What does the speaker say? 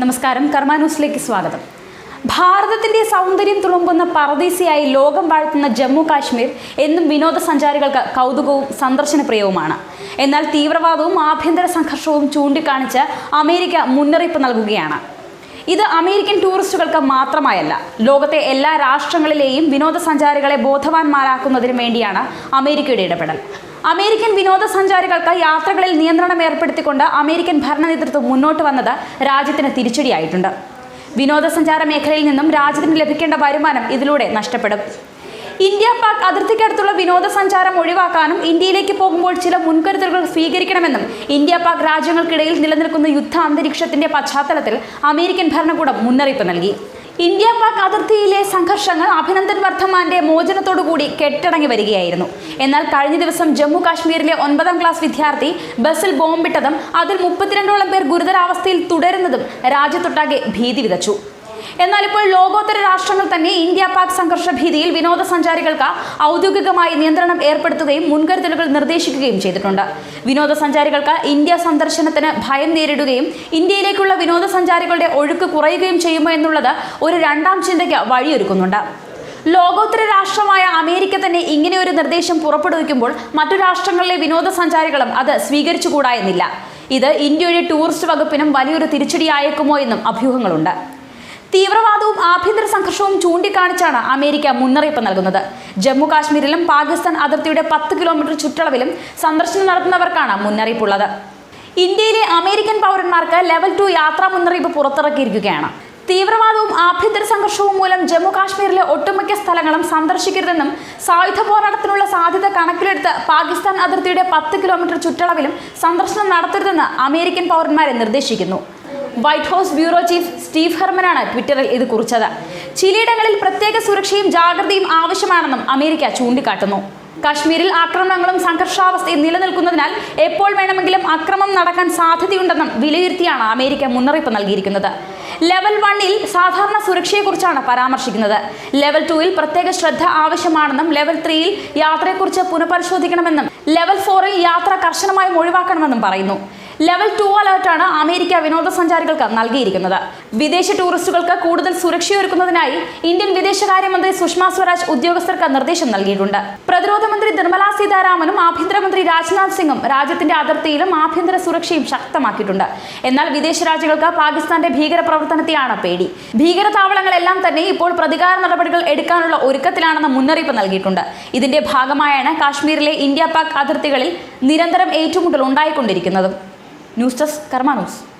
നമസ്കാരം. കർമ്മ ന്യൂസിലേക്ക് സ്വാഗതം. ഭാരതത്തിന്റെ സൗന്ദര്യം തുളുമ്പുന്ന പറദീസിയായി ലോകം വാഴ്ത്തുന്ന ജമ്മു കാശ്മീർ എന്നും വിനോദസഞ്ചാരികൾക്ക് കൗതുകവും സന്ദർശനപ്രിയവുമാണ്. എന്നാൽ തീവ്രവാദവും ആഭ്യന്തര സംഘർഷവും ചൂണ്ടിക്കാണിച്ച് അമേരിക്ക മുന്നറിയിപ്പ് നൽകുകയാണ്. ഇത് അമേരിക്കൻ ടൂറിസ്റ്റുകൾക്ക് മാത്രമായല്ല ലോകത്തെ എല്ലാ രാഷ്ട്രങ്ങളിലെയും വിനോദസഞ്ചാരികളെ ബോധവാന്മാരാക്കുന്നതിനു വേണ്ടിയാണ് അമേരിക്കയുടെ ഇടപെടൽ. അമേരിക്കൻ വിനോദസഞ്ചാരികൾക്ക് യാത്രകളിൽ നിയന്ത്രണം ഏർപ്പെടുത്തിക്കൊണ്ട് അമേരിക്കൻ ഭരണ നേതൃത്വം മുന്നോട്ട് വന്നത് രാജ്യത്തിന് തിരിച്ചടിയായിട്ടുണ്ട്. വിനോദസഞ്ചാര മേഖലയിൽ നിന്നും രാജ്യത്തിന് ലഭിക്കേണ്ട വരുമാനം ഇതിലൂടെ നഷ്ടപ്പെടും. ഇന്ത്യ പാക് അതിർത്തിക്കടുത്തുള്ള വിനോദസഞ്ചാരം ഒഴിവാക്കാനും ഇന്ത്യയിലേക്ക് പോകുമ്പോൾ ചില മുൻകരുതലുകൾ സ്വീകരിക്കണമെന്നും ഇന്ത്യ പാക് രാജ്യങ്ങൾക്കിടയിൽ നിലനിൽക്കുന്ന യുദ്ധ അന്തരീക്ഷത്തിന്റെ പശ്ചാത്തലത്തിൽ അമേരിക്കൻ ഭരണകൂടം മുന്നറിയിപ്പ് നൽകി. ഇന്ത്യ പാക് അതിർത്തിയിലെ സംഘർഷങ്ങൾ അഭിനന്ദൻ വർദ്ധമാന്റെ മോചനത്തോടുകൂടി കെട്ടടങ്ങി വരികയായിരുന്നു. എന്നാൽ കഴിഞ്ഞ ദിവസം ജമ്മു കാശ്മീരിലെ ഒൻപതാം ക്ലാസ് വിദ്യാർത്ഥി ബസ്സിൽ ബോംബിട്ടതും അതിൽ മുപ്പത്തിരണ്ടോളം പേർ ഗുരുതരാവസ്ഥയിൽ തുടരുന്നതും രാജ്യത്തൊട്ടാകെ ഭീതി വിതച്ചു. എന്നാൽ ഇപ്പോൾ ലോകോത്തര രാഷ്ട്രങ്ങൾ തന്നെ ഇന്ത്യ പാക് സംഘർഷ ഭീതിയിൽ വിനോദസഞ്ചാരികൾക്ക് ഔദ്യോഗികമായി നിയന്ത്രണം ഏർപ്പെടുത്തുകയും മുൻകരുതലുകൾ നിർദ്ദേശിക്കുകയും ചെയ്തിട്ടുണ്ട്. വിനോദസഞ്ചാരികൾക്ക് ഇന്ത്യ സന്ദർശനത്തിന് ഭയം നേരിടുകയും ഇന്ത്യയിലേക്കുള്ള വിനോദസഞ്ചാരികളുടെ ഒഴുക്ക് കുറയുകയും ചെയ്യുമോ എന്നുള്ളത് ഒരു രണ്ടാം ചിന്തയ്ക്ക് വഴിയൊരുക്കുന്നുണ്ട്. ലോകോത്തര രാഷ്ട്രമായ അമേരിക്ക തന്നെ ഇങ്ങനെ ഒരു നിർദ്ദേശം പുറപ്പെടുവിക്കുമ്പോൾ മറ്റു രാഷ്ട്രങ്ങളിലെ വിനോദസഞ്ചാരികളും അത് സ്വീകരിച്ചുകൂടാ എന്നില്ല. ഇത് ഇന്ത്യയുടെ ടൂറിസ്റ്റ് വകുപ്പിനും വലിയൊരു തിരിച്ചടിയായേക്കുമോ എന്നും അഭ്യൂഹങ്ങളുണ്ട്. തീവ്രവാദവും ആഭ്യന്തര സംഘർഷവും ചൂണ്ടിക്കാണിച്ചാണ് അമേരിക്ക മുന്നറിയിപ്പ് നൽകുന്നത്. ജമ്മു കാശ്മീരിലും പാകിസ്ഥാൻ അതിർത്തിയുടെ പത്ത് കിലോമീറ്റർ ചുറ്റളവിലും സന്ദർശനം നടത്തുന്നവർക്കാണ് മുന്നറിയിപ്പുള്ളത്. ഇന്ത്യയിലെ അമേരിക്കൻ പൗരന്മാർക്ക് ലെവൽ ടു യാത്രാ മുന്നറിയിപ്പ് പുറത്തിറക്കിയിരിക്കുകയാണ്. തീവ്രവാദവും ആഭ്യന്തര സംഘർഷവും മൂലം ജമ്മു കാശ്മീരിലെ ഒട്ടുമിക്ക സ്ഥലങ്ങളും സന്ദർശിക്കരുതെന്നും സായുധ പോരാട്ടത്തിനുള്ള സാധ്യത കണക്കിലെടുത്ത് പാകിസ്ഥാൻ അതിർത്തിയുടെ പത്ത് കിലോമീറ്റർ ചുറ്റളവിലും സന്ദർശനം നടത്തരുതെന്ന് അമേരിക്കൻ പൗരന്മാരെ നിർദ്ദേശിക്കുന്നു. White House bureau chief Steve ഹെർമനാണ് ട്വിറ്ററിൽ ഇത് കുറിച്ചത്. ചിലയിടങ്ങളിൽ പ്രത്യേക സുരക്ഷയും ജാഗ്രതയും ആവശ്യമാണെന്നും അമേരിക്ക ചൂണ്ടിക്കാട്ടുന്നു. കാശ്മീരിൽ ആക്രമണങ്ങളും സംഘർഷാവസ്ഥയും നിലനിൽക്കുന്നതിനാൽ എപ്പോൾ വേണമെങ്കിലും അക്രമം നടക്കാൻ സാധ്യതയുണ്ടെന്നും വിലയിരുത്തിയാണ് അമേരിക്ക മുന്നറിയിപ്പ് നൽകിയിരിക്കുന്നത്. ലെവൽ വണ്ണിൽ സാധാരണ സുരക്ഷയെക്കുറിച്ചാണ് പരാമർശിക്കുന്നത്. ലെവൽ ടൂവിൽ പ്രത്യേക ശ്രദ്ധ ആവശ്യമാണെന്നും ലെവൽ ത്രീയിൽ യാത്രയെക്കുറിച്ച് പുനഃപരിശോധിക്കണമെന്നും ലെവൽ ഫോറിൽ യാത്ര കർശനമായും ഒഴിവാക്കണമെന്നും പറയുന്നു. ലെവൽ ടു അലേർട്ടാണ് അമേരിക്ക വിനോദസഞ്ചാരികൾക്ക് നൽകിയിരിക്കുന്നത്. വിദേശ ടൂറിസ്റ്റുകൾക്ക് കൂടുതൽ സുരക്ഷയൊരുക്കുന്നതിനായി ഇന്ത്യൻ വിദേശകാര്യമന്ത്രി സുഷമ സ്വരാജ് ഉദ്യോഗസ്ഥർക്ക് നിർദ്ദേശം നൽകിയിട്ടുണ്ട്. പ്രതിരോധ മന്ത്രി നിർമ്മലാ സീതാരാമനും ആഭ്യന്തരമന്ത്രി രാജ്നാഥ് സിംഗും രാജ്യത്തിന്റെ അതിർത്തിയിലും ആഭ്യന്തര സുരക്ഷയും ശക്തമാക്കിയിട്ടുണ്ട്. എന്നാൽ വിദേശ രാജ്യങ്ങൾക്ക് പാകിസ്ഥാന്റെ ഭീകര പ്രവർത്തനത്തെയാണ് പേടി. ഭീകര താവളങ്ങളെല്ലാം തന്നെ ഇപ്പോൾ പ്രതികാര നടപടികൾ എടുക്കാനുള്ള ഒരുക്കത്തിലാണെന്ന് മുന്നറിയിപ്പ് നൽകിയിട്ടുണ്ട്. ഇതിന്റെ ഭാഗമായാണ് കാശ്മീരിലെ ഇന്ത്യ പാക് അതിർത്തികളിൽ നിരന്തരം ഏറ്റുമുട്ടൽ ഉണ്ടായിക്കൊണ്ടിരിക്കുന്നതും. ന്യൂസ് ഡെസ്ക് കർമ്മ ന്യൂസ്